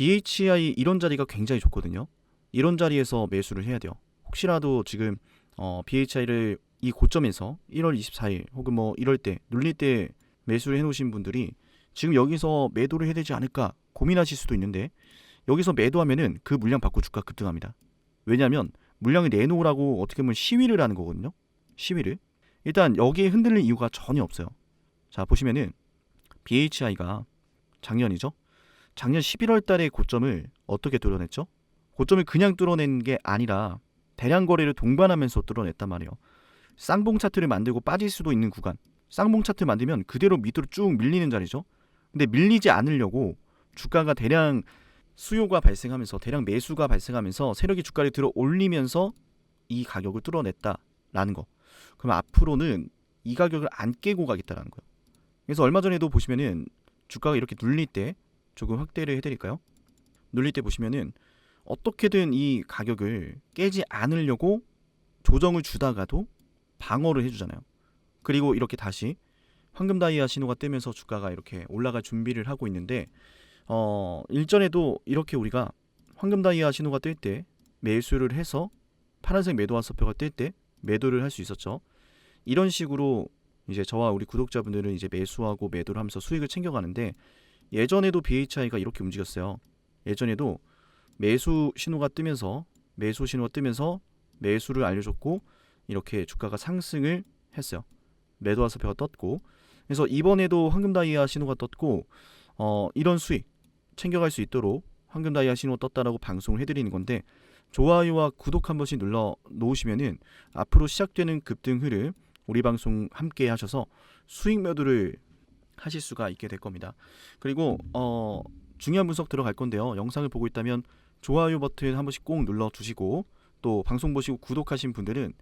BHI 이런 자리가 굉장히 좋거든요. 이런 자리에서 매수를 해야 돼요. 혹시라도 지금 어, BHI를 이 고점에서 1월 24일 혹은 뭐 이럴 때 눌릴 때 매수를 해놓으신 분들이 지금 여기서 매도를 해야 되지 않을까 고민하실 수도 있는데 여기서 매도하면은 그 물량 받고 주가 급등합니다. 왜냐하면 물량을 내놓으라고 어떻게 보면 시위를 하는 거거든요. 시위를 일단 여기에 흔들릴 이유가 전혀 없어요. 자 보시면은 BHI가 작년이죠. 작년 11월 달에 고점을 어떻게 뚫어냈죠? 고점을 그냥 뚫어낸 게 아니라 대량 거래를 동반하면서 뚫어냈단 말이에요. 쌍봉 차트를 만들고 빠질 수도 있는 구간. 쌍봉 차트 만들면 그대로 밑으로 쭉 밀리는 자리죠. 근데 밀리지 않으려고 주가가 대량 수요가 발생하면서 대량 매수가 발생하면서 세력이 주가를 들어 올리면서 이 가격을 뚫어냈다라는 거. 그럼 앞으로는 이 가격을 안 깨고 가겠다라는 거예요. 그래서 얼마 전에도 보시면은 주가가 이렇게 눌릴 때 조금 확대를 해드릴까요? 눌릴 때 보시면은 어떻게든 이 가격을 깨지 않으려고 조정을 주다가도 방어를 해주잖아요. 그리고 이렇게 다시 황금 다이아 신호가 뜨면서 주가가 이렇게 올라갈 준비를 하고 있는데 어 일전에도 이렇게 우리가 황금 다이아 신호가 뜰 때 매수를 해서 파란색 매도와 서표가 뜰 때 매도를 할 수 있었죠. 이런 식으로 이제 저와 우리 구독자분들은 이제 매수하고 매도를 하면서 수익을 챙겨가는데 예전에도 BHI가 이렇게 움직였어요. 예전에도 매수 신호가 뜨면서 매수 신호가 뜨면서 매수를 알려줬고 이렇게 주가가 상승을 했어요. 매도와 서표가 떴고 그래서 이번에도 황금 다이아 신호가 떴고 어 이런 수익 챙겨갈 수 있도록 황금 다이아 신호 떴다라고 방송을 해드리는 건데 좋아요와 구독 한 번씩 눌러 놓으시면은 앞으로 시작되는 급등 흐름 우리 방송 함께 하셔서 수익 매도를 하실 수가 있게 될 겁니다. 그리고 어 중요한 분석 들어갈 건데요. 영상을 보고 있다면 좋아요 버튼 한 번씩 꼭 눌러 주시고 또 방송 보시고 구독하신 분들은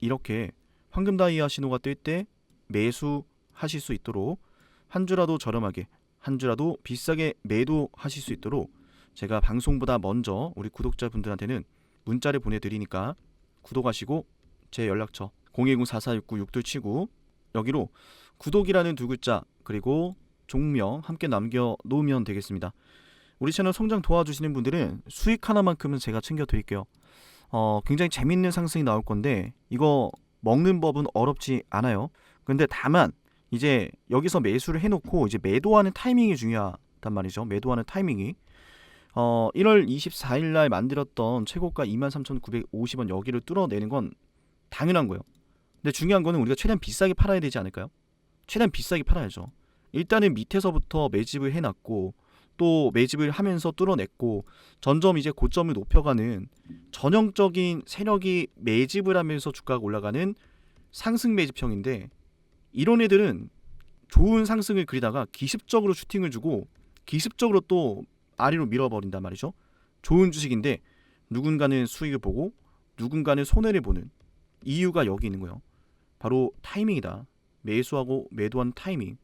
이렇게 황금 다이아 신호가 뜰 때 매수 하실 수 있도록 한 주라도 저렴하게 한 주라도 비싸게 매도하실 수 있도록 제가 방송보다 먼저 우리 구독자분들한테는 문자를 보내드리니까 구독하시고 제 연락처 010-4469-6279 여기로 구독이라는 두 글자 그리고 종명 함께 남겨 놓으면 되겠습니다. 우리 채널 성장 도와주시는 분들은 수익 하나만큼은 제가 챙겨 드릴게요. 어, 굉장히 재밌는 상승이 나올 건데 이거 먹는 법은 어렵지 않아요. 근데 다만 이제 여기서 매수를 해놓고 이제 매도하는 타이밍이 중요하단 말이죠. 매도하는 타이밍이 어, 1월 24일 날 만들었던 최고가 23,950원 여기를 뚫어내는 건 당연한 거예요. 근데 중요한 거는 우리가 최대한 비싸게 팔아야 되지 않을까요? 최대한 비싸게 팔아야죠. 일단은 밑에서부터 매집을 해놨고 또 매집을 하면서 뚫어냈고 점점 이제 고점을 높여가는 전형적인 세력이 매집을 하면서 주가가 올라가는 상승 매집형인데 이런 애들은 좋은 상승을 그리다가 기습적으로 슈팅을 주고 기습적으로 또 아래로 밀어버린단 말이죠. 좋은 주식인데 누군가는 수익을 보고 누군가는 손해를 보는 이유가 여기 있는 거예요. 바로 타이밍이다. 매수하고 매도한 타이밍.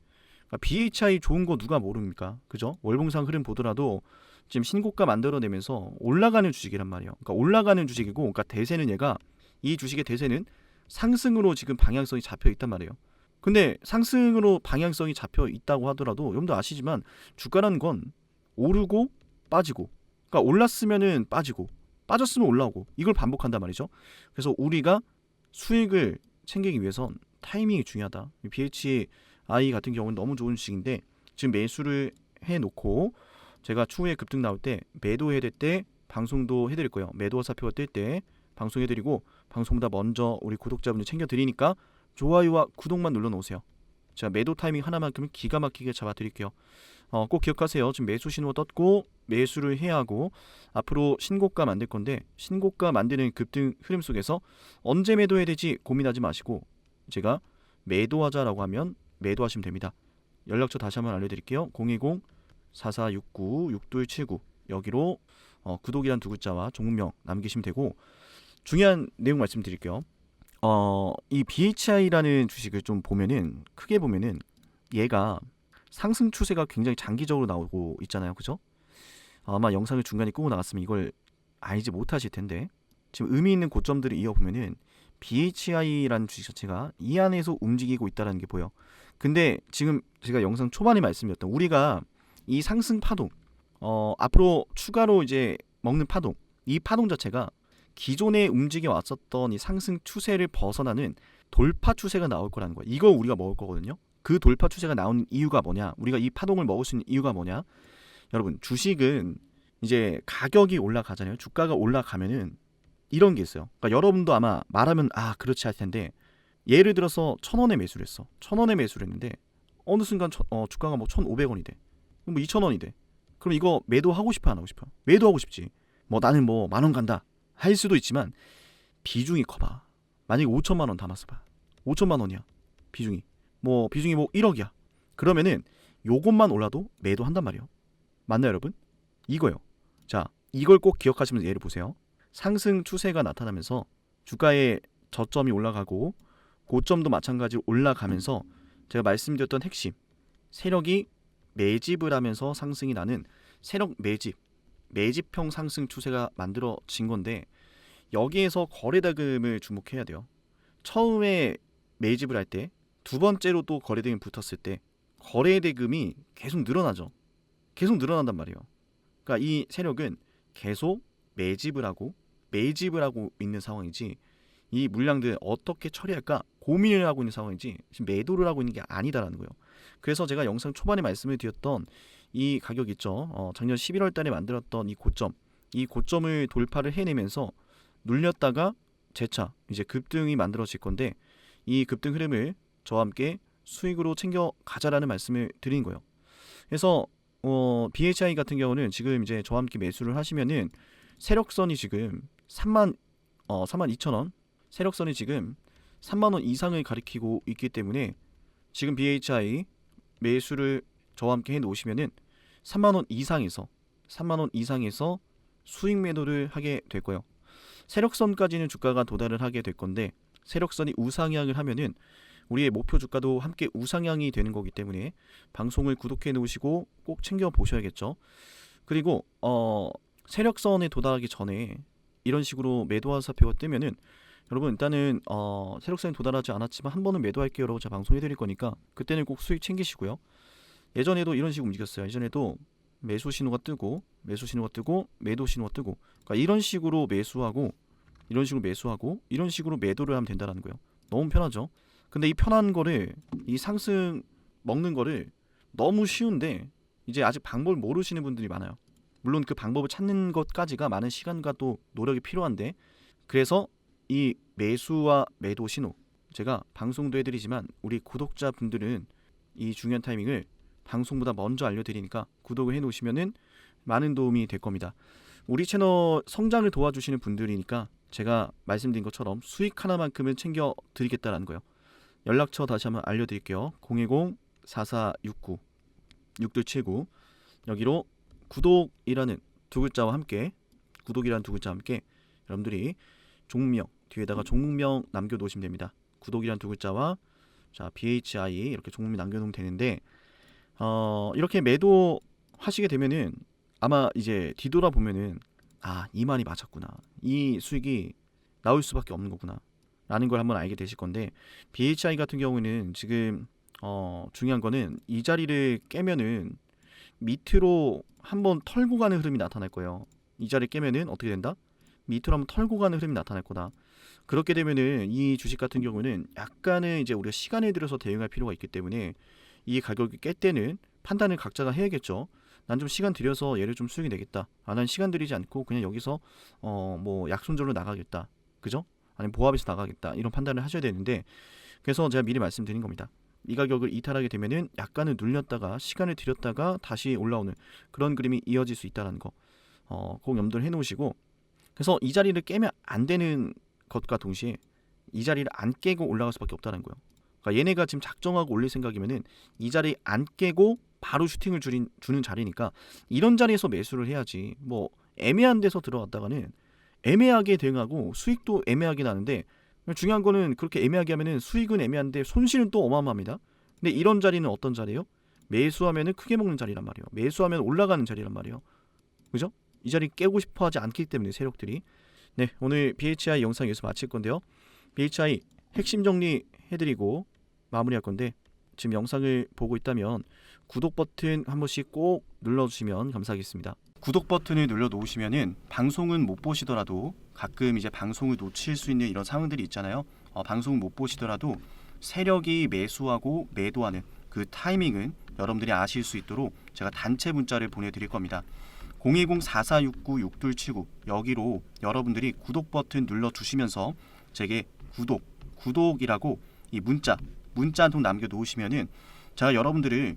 그러니까 BHI 좋은 거 누가 모릅니까? 그죠? 월봉상 흐름 보더라도 지금 신고가 만들어내면서 올라가는 주식이란 말이에요. 그러니까 올라가는 주식이고, 그러니까 대세는 얘가 이 주식의 대세는 상승으로 지금 방향성이 잡혀 있단 말이에요. 근데 상승으로 방향성이 잡혀 있다고 하더라도 여러분도 아시지만 주가라는 건 오르고 빠지고, 그러니까 올랐으면은 빠지고, 빠졌으면 올라오고 이걸 반복한단 말이죠. 그래서 우리가 수익을 챙기기 위해선 타이밍이 중요하다. BHI 같은 경우는 너무 좋은 주식인데 지금 매수를 해놓고 제가 추후에 급등 나올 때 매도해야 될 때 방송도 해드릴 거예요. 매도와 사표가 뜰 때 방송해드리고 방송보다 먼저 우리 구독자분들 챙겨드리니까 좋아요와 구독만 눌러놓으세요. 제가 매도 타이밍 하나만큼은 기가 막히게 잡아드릴게요. 어, 꼭 기억하세요. 지금 매수 신호 떴고 매수를 해야 하고 앞으로 신고가 만들 건데 신고가 만드는 급등 흐름 속에서 언제 매도해야 될지 고민하지 마시고 제가 매도하자라고 하면 매도하시면 됩니다. 연락처 다시 한번 알려드릴게요. 010-4469-6279 여기로 어, 구독이란 두 글자와 종명 남기시면 되고 중요한 내용 말씀드릴게요. 어, 이 BHI라는 주식을 좀 보면은 크게 보면은 얘가 상승 추세가 굉장히 장기적으로 나오고 있잖아요. 그죠? 아마 영상을 중간에 끄고 나갔으면 이걸 알지 못하실 텐데 지금 의미 있는 고점들을 이어보면은 BHI라는 주식 자체가 이 안에서 움직이고 있다는 게 보여. 근데 지금 제가 영상 초반에 말씀드렸던 우리가 이 상승 파동 어, 앞으로 추가로 이제 먹는 파동, 이 파동 자체가 기존에 움직여 왔었던 이 상승 추세를 벗어나는 돌파 추세가 나올 거라는 거예요. 이거 우리가 먹을 거거든요. 그 돌파 추세가 나오는 이유가 뭐냐? 우리가 이 파동을 먹을 수 있는 이유가 뭐냐? 여러분, 주식은 이제 가격이 올라가잖아요. 주가가 올라가면은 이런 게 있어요. 그러니까 여러분도 아마 말하면 아 그렇지 할 텐데 예를 들어서 천 원에 매수를 했어. 천 원에 매수를 했는데 어느 순간 천- 어, 주가가 뭐 천 오백 원이 돼. 그럼 뭐 이천 원이 돼. 그럼 이거 매도하고 싶어 안 하고 싶어? 매도하고 싶지. 뭐 나는 뭐 만 원 간다 할 수도 있지만 비중이 커봐. 만약에 5천만 원 담았어 봐. 5천만 원이야. 비중이. 뭐 비중이 뭐 1억이야. 그러면은 요것만 올라도 매도한단 말이에요. 맞나요, 여러분? 이거요. 자, 이걸 꼭 기억하시면서 예를 보세요. 상승 추세가 나타나면서 주가의 저점이 올라가고 고점도 마찬가지로 올라가면서 제가 말씀드렸던 핵심 세력이 매집을 하면서 상승이 나는 세력 매집 매집형 상승 추세가 만들어진 건데 여기에서 거래 대금을 주목해야 돼요. 처음에 매집을 할 때 두 번째로 또 거래 대금이 붙었을 때 거래 대금이 계속 늘어나죠. 계속 늘어난단 말이에요. 그러니까 이 세력은 계속 매집을 하고 매집을 하고 있는 상황이지 이 물량들 어떻게 처리할까 고민을 하고 있는 상황이지 지금 매도를 하고 있는 게 아니다라는 거예요. 그래서 제가 영상 초반에 말씀을 드렸던 이 가격 있죠. 어, 작년 11월 달에 만들었던 이 고점, 이 고점을 돌파를 해내면서 눌렸다가 재차 이제 급등이 만들어질 건데 이 급등 흐름을 저와 함께 수익으로 챙겨 가자라는 말씀을 드린 거예요. 그래서 어, BHI 같은 경우는 지금 이제 저와 함께 매수를 하시면은 세력선이 지금 3만 어 3만 2천 원 세력선이 지금 3만 원 이상을 가리키고 있기 때문에 지금 BHI 매수를 저와 함께 해 놓으시면은 3만 원 이상에서 3만 원 이상에서 수익 매도를 하게 될 거예요. 세력선까지는 주가가 도달을 하게 될 건데 세력선이 우상향을 하면은 우리의 목표 주가도 함께 우상향이 되는 거기 때문에 방송을 구독해 놓으시고 꼭 챙겨 보셔야겠죠. 그리고 어 세력선에 도달하기 전에 이런 식으로 매도한 사표가 뜨면은 여러분 일단은 어 세력선에 도달하지 않았지만 한 번은 매도할게요라고 제가 방송해 드릴 거니까 그때는 꼭 수익 챙기시고요. 예전에도 이런 식으로 움직였어요. 예전에도 매수 신호가 뜨고 매수 신호가 뜨고 매도 신호가 뜨고 그러니까 이런 식으로 매수하고 이런 식으로 매수하고 이런 식으로 매도를 하면 된다라는 거예요. 너무 편하죠. 근데 이 편한 거를 이 상승 먹는 거를 너무 쉬운데 이제 아직 방법을 모르시는 분들이 많아요. 물론 그 방법을 찾는 것까지가 많은 시간과 또 노력이 필요한데 그래서 이 매수와 매도 신호 제가 방송도 해드리지만 우리 구독자분들은 이 중요한 타이밍을 방송보다 먼저 알려드리니까 구독을 해놓으시면은 많은 도움이 될 겁니다. 우리 채널 성장을 도와주시는 분들이니까 제가 말씀드린 것처럼 수익 하나만큼은 챙겨 드리겠다라는 거예요. 연락처 다시 한번 알려드릴게요. 010-4469 6279 여기로 구독이라는 두 글자와 함께 구독이라는 두 글자와 함께 여러분들이 종명 뒤에다가 종목명 남겨놓으시면 됩니다. 구독이라는 두 글자와 자 BHI 이렇게 종목명 남겨놓으면 되는데 어, 이렇게 매도 하시게 되면은 아마 이제 뒤돌아 보면은 아 이만이 맞았구나 이 수익이 나올 수밖에 없는 거구나 라는 걸 한번 알게 되실 건데 BHI 같은 경우는 지금 어, 중요한 거는 이 자리를 깨면은 밑으로 한번 털고 가는 흐름이 나타날 거예요. 이 자리 깨면은 어떻게 된다? 밑으로 한번 털고 가는 흐름이 나타날 거다. 그렇게 되면은 이 주식 같은 경우는 약간은 이제 우리가 시간을 들여서 대응할 필요가 있기 때문에 이 가격이 깰 때는 판단을 각자가 해야겠죠. 난 좀 시간 들여서 얘를 좀 수익이 내겠다. 아, 난 시간 들이지 않고 그냥 여기서 어 뭐 약손절로 나가겠다. 그죠? 아니면 보합에서 나가겠다. 이런 판단을 하셔야 되는데 그래서 제가 미리 말씀드린 겁니다. 이 가격을 이탈하게 되면은 약간은 눌렸다가 시간을 들였다가 다시 올라오는 그런 그림이 이어질 수 있다는 거. 어, 꼭 염두를 해 놓으시고 그래서 이 자리를 깨면 안 되는 것과 동시에 이 자리를 안 깨고 올라갈 수밖에 없다는 거예요. 그러니까 얘네가 지금 작정하고 올릴 생각이면은 이 자리 안 깨고 바로 슈팅을 줄인, 주는 자리니까 이런 자리에서 매수를 해야지. 뭐 애매한 데서 들어갔다가는 애매하게 대응하고 수익도 애매하게 나는데 중요한 거는 그렇게 애매하게 하면은 수익은 애매한데 손실은 또 어마어마합니다. 근데 이런 자리는 어떤 자리예요? 매수하면은 크게 먹는 자리란 말이에요. 매수하면 올라가는 자리란 말이에요. 그죠? 이 자리 깨고 싶어 하지 않기 때문에 세력들이 네 오늘 BHI 영상 여기서 마칠 건데요 BHI 핵심 정리 해드리고 마무리할 건데 지금 영상을 보고 있다면 구독 버튼 한 번씩 꼭 눌러주시면 감사하겠습니다. 구독 버튼을 눌러 놓으시면은 방송은 못 보시더라도 가끔 이제 방송을 놓칠 수 있는 이런 상황들이 있잖아요. 어, 방송을 못 보시더라도 세력이 매수하고 매도하는 그 타이밍은 여러분들이 아실 수 있도록 제가 단체 문자를 보내드릴 겁니다. 010-4469-6279 여기로 여러분들이 구독 버튼 눌러 주시면서 제게 구독, 구독이라고 이 문자, 문자 한 통 남겨 놓으시면은 제가 여러분들을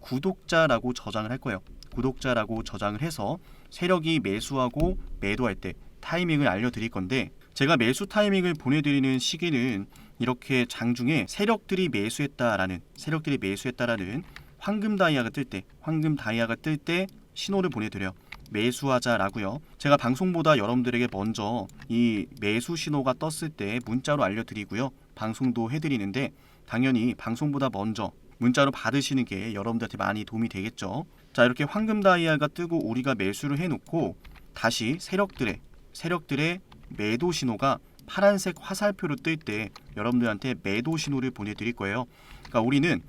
구독자라고 저장을 할 거예요. 구독자라고 저장을 해서 세력이 매수하고 매도할 때 타이밍을 알려드릴 건데 제가 매수 타이밍을 보내드리는 시기는 이렇게 장중에 세력들이 매수했다라는 세력들이 매수했다라는 황금 다이아가 뜰 때 황금 다이아가 뜰 때 신호를 보내드려요. 매수하자라고요. 제가 방송보다 여러분들에게 먼저 이 매수 신호가 떴을 때 문자로 알려드리고요. 방송도 해드리는데 당연히 방송보다 먼저 문자로 받으시는 게 여러분들한테 많이 도움이 되겠죠. 자 이렇게 황금 다이아가 뜨고 우리가 매수를 해놓고 다시 세력들의 세력들의 매도 신호가 파란색 화살표로 뜰 때 여러분들한테 매도 신호를 보내드릴 거예요. 그러니까 우리는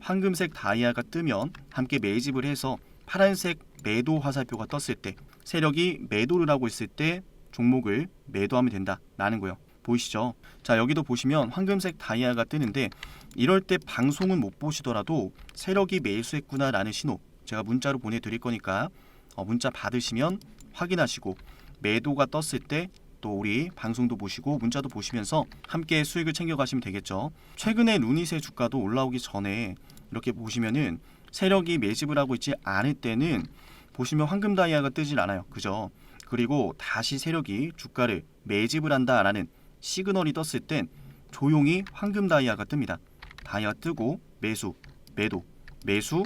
황금색 다이아가 뜨면 함께 매집을 해서 파란색 매도 화살표가 떴을 때 세력이 매도를 하고 있을 때 종목을 매도하면 된다라는 거예요. 보이시죠? 자 여기도 보시면 황금색 다이아가 뜨는데 이럴 때 방송은 못 보시더라도 세력이 매수했구나 라는 신호 제가 문자로 보내드릴 거니까 어, 문자 받으시면 확인하시고 매도가 떴을 때 또 우리 방송도 보시고 문자도 보시면서 함께 수익을 챙겨가시면 되겠죠. 최근에 루닛의 주가도 올라오기 전에 이렇게 보시면은 세력이 매집을 하고 있지 않을 때는 보시면 황금 다이아가 뜨질 않아요. 그죠? 그리고 다시 세력이 주가를 매집을 한다라는 시그널이 떴을 땐 조용히 황금 다이아가 뜹니다. 다이아 뜨고 매수, 매도, 매수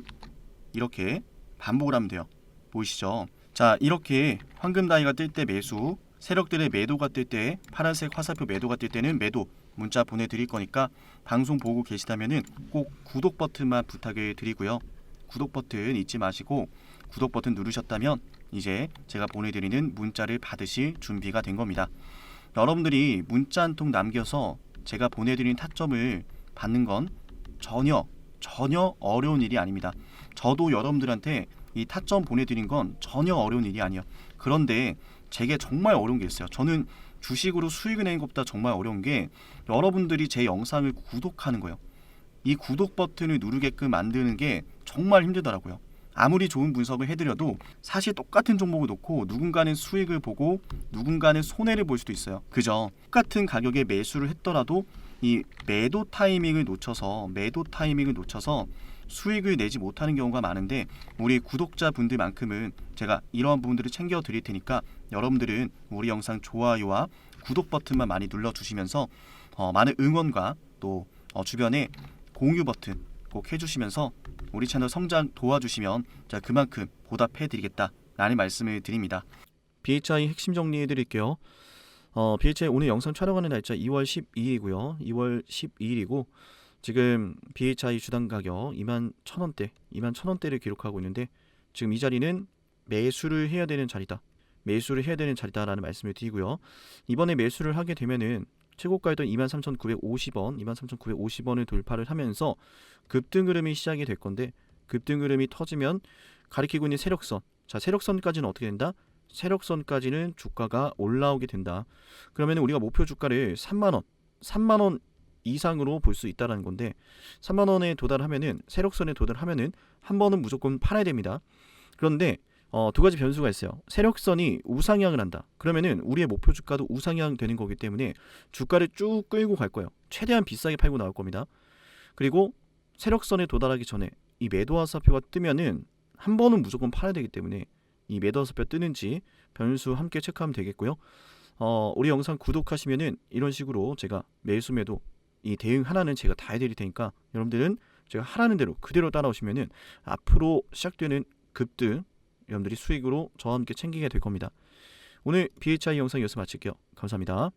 이렇게 반복을 하면 돼요. 보이시죠? 자, 이렇게 황금 다이가 뜰 때 매수, 세력들의 매도가 뜰 때 파란색 화살표 매도가 뜰 때는 매도 문자 보내드릴 거니까 방송 보고 계시다면은 꼭 구독 버튼만 부탁을 드리고요. 구독 버튼 잊지 마시고 구독 버튼 누르셨다면 이제 제가 보내드리는 문자를 받으실 준비가 된 겁니다. 여러분들이 문자 한 통 남겨서 제가 보내드리는 타점을 받는 건 전혀 전혀 어려운 일이 아닙니다. 저도 여러분들한테 이 타점 보내드린 건 전혀 어려운 일이 아니에요. 그런데 제게 정말 어려운 게 있어요. 저는 주식으로 수익을 내는 것보다 정말 어려운 게 여러분들이 제 영상을 구독하는 거예요. 이 구독 버튼을 누르게끔 만드는 게 정말 힘들더라고요. 아무리 좋은 분석을 해드려도 사실 똑같은 종목을 놓고 누군가는 수익을 보고 누군가는 손해를 볼 수도 있어요. 그죠? 똑같은 가격에 매수를 했더라도 이 매도 타이밍을 놓쳐서 매도 타이밍을 놓쳐서 수익을 내지 못하는 경우가 많은데 우리 구독자분들만큼은 제가 이러한 부분들을 챙겨 드릴 테니까 여러분들은 우리 영상 좋아요와 구독 버튼만 많이 눌러 주시면서 어, 많은 응원과 또 어, 주변에 공유 버튼 꼭 해주시면서 우리 채널 성장 도와주시면 제가 그만큼 보답해 드리겠다라는 말씀을 드립니다. BHI 핵심 정리해 드릴게요. 어, BHI 오늘 영상 촬영하는 날짜 2월 12일이고요. 2월 12일이고 지금 BHI 주당 가격 2만 1,000원대, 2만 1,000원대를 기록하고 있는데 지금 이 자리는 매수를 해야 되는 자리다. 매수를 해야 되는 자리다라는 말씀을 드리고요. 이번에 매수를 하게 되면은 최고가였던 23,950원, 23,950원을 돌파를 하면서 급등 흐름이 시작이 될 건데 급등 흐름이 터지면 가리키고 있는 세력선. 자, 세력선까지는 어떻게 된다? 세력선까지는 주가가 올라오게 된다. 그러면 우리가 목표 주가를 3만 원, 3만 원 이상으로 볼 수 있다라는 건데 3만 원에 도달하면은 세력선에 도달하면은 한 번은 무조건 팔아야 됩니다. 그런데 어, 두 가지 변수가 있어요. 세력선이 우상향을 한다. 그러면은 우리의 목표 주가도 우상향 되는 거기 때문에 주가를 쭉 끌고 갈 거예요. 최대한 비싸게 팔고 나올 겁니다. 그리고 세력선에 도달하기 전에 이 매도 화살표가 뜨면은 한 번은 무조건 팔아야 되기 때문에 이 매도 화살표 뜨는지 변수 함께 체크하면 되겠고요. 어, 우리 영상 구독하시면은 이런 식으로 제가 매수 매도 이 대응 하나는 제가 다 해드릴 테니까 여러분들은 제가 하라는 대로 그대로 따라오시면은 앞으로 시작되는 급등 여러분들이 수익으로 저와 함께 챙기게 될 겁니다. 오늘 BHI 영상 여기서 마칠게요. 감사합니다.